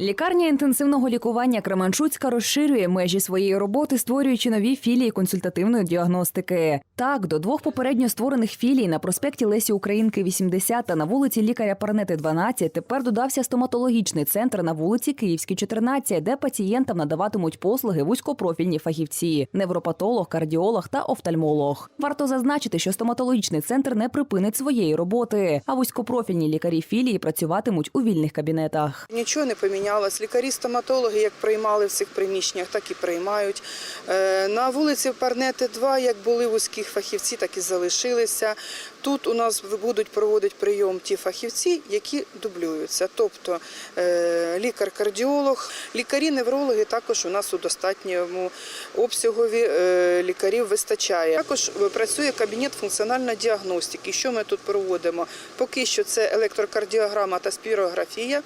Лікарня інтенсивного лікування Кременчуцька розширює межі своєї роботи, створюючи нові філії консультативної діагностики. Так, до двох попередньо створених філій на проспекті Лесі Українки 80 та на вулиці Лікаря Парнети 12 тепер додався стоматологічний центр на вулиці Київській 14, де пацієнтам надаватимуть послуги вузькопрофільні фахівці: невропатолог, кардіолог та офтальмолог. Варто зазначити, що стоматологічний центр не припинить своєї роботи, а вузькопрофільні лікарі філії працюватимуть у вільних кабінетах. Нічого не помінялось. Лікарі-стоматологи як приймали в цих приміщеннях, так і приймають. Е, На вулиці Парнети 2, як були вузьких фахівці, так і залишилися. Тут у нас будуть проводити прийом ті фахівці, які дублюються. Тобто е, лікар-кардіолог, лікарі-неврологи також у нас у достатньому обсягові е, лікарів вистачає. Також працює кабінет функціональної діагностики. Що ми тут проводимо? Поки що це електрокардіограма та спірографія.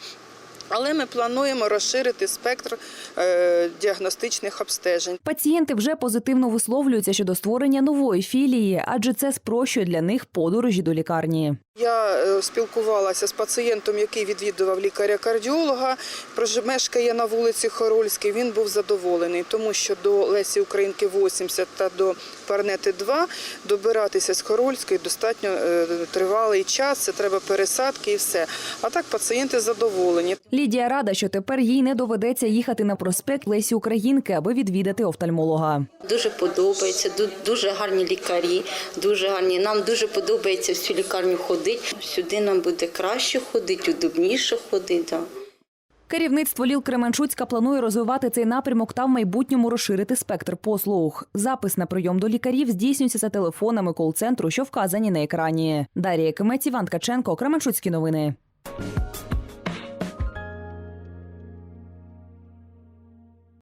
Але ми плануємо розширити спектр е, діагностичних обстежень. Пацієнти вже позитивно висловлюються щодо створення нової філії, адже це спрощує для них подорожі до лікарні. Я е, спілкувалася з пацієнтом, який відвідував лікаря-кардіолога, прожи- мешкає на вулиці Хорольській. Він був задоволений, тому що до Лесі Українки 80 та до Парнети 2 добиратися з Хорольської достатньо е, тривалий час. Це треба пересадки і все. А так пацієнти задоволені. Лідія рада, що тепер їй не доведеться їхати на проспект Лесі Українки, аби відвідати офтальмолога. Дуже подобається, ду- дуже гарні лікарі, дуже гарні. Нам дуже подобається в цю лікарню ходити. Сюди нам буде краще ходити, удобніше ходити. Керівництво Ліл Кременчуцька планує розвивати цей напрямок та в майбутньому розширити спектр послуг. Запис на прийом до лікарів здійснюється за телефонами кол-центру, що вказані на екрані. Дарія Кимець, Іван Ткаченко, Кременчуцькі новини.